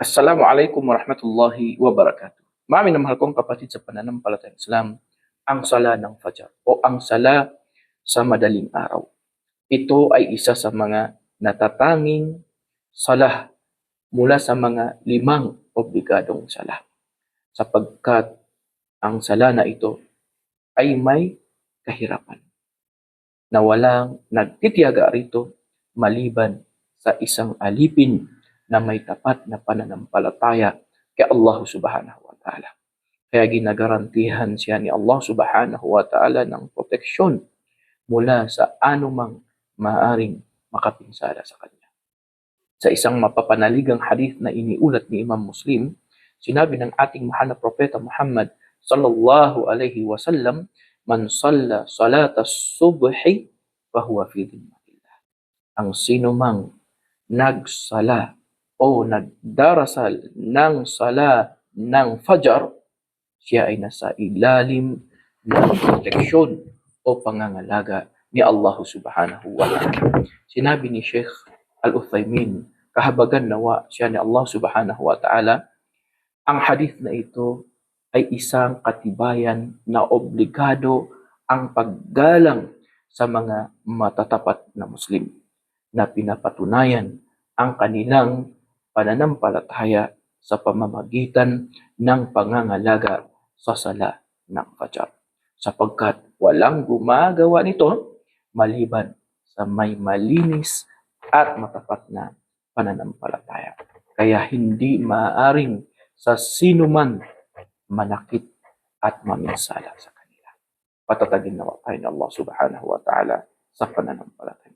Assalamualaikum warahmatullahi wabarakatuh. Mami na mahal kong kapatid sa pananampalatayang Islam, ang sala ng Fajar o ang sala sa madaling araw. Ito ay isa sa mga natatanging salah mula sa mga limang obligadong sala. Sapagkat ang sala na ito ay may kahirapan na walang nagtitiyaga rito maliban sa isang alipin na may tapat na pananampalataya kay Allah subhanahu wa ta'ala. Kaya ginagarantihan siya ni Allah subhanahu wa ta'ala ng proteksyon mula sa anumang maaring makapinsala sa kanya. Sa isang mapapanaligang hadith na iniulat ni Imam Muslim, sinabi ng ating mahal na propeta Muhammad sallallahu alaihi wasallam, man salla salata subhi fahuwa fi dhimmatillah. Ang sino mang nagsala o nagdarasal ng sala ng fajar, siya ay nasa ilalim ng proteksyon o pangangalaga ni Allah subhanahu wa ta'ala. Sinabi ni Sheikh Al-Uthaymin, kahabagan nawa siya ni Allah subhanahu wa ta'ala, ang hadith na ito ay isang katibayan na obligado ang paggalang sa mga matatapat na Muslim na pinapatunayan ang kanilang pananampalataya sa pamamagitan ng pangangalaga sa sala ng Fajar. Sapagkat walang gumagawa nito maliban sa may malinis at matapat na pananampalataya. Kaya hindi maaring sa sino man manakit at maminsala sa kanila. Patatagin nawa tayo Allah subhanahu wa ta'ala sa pananampalataya.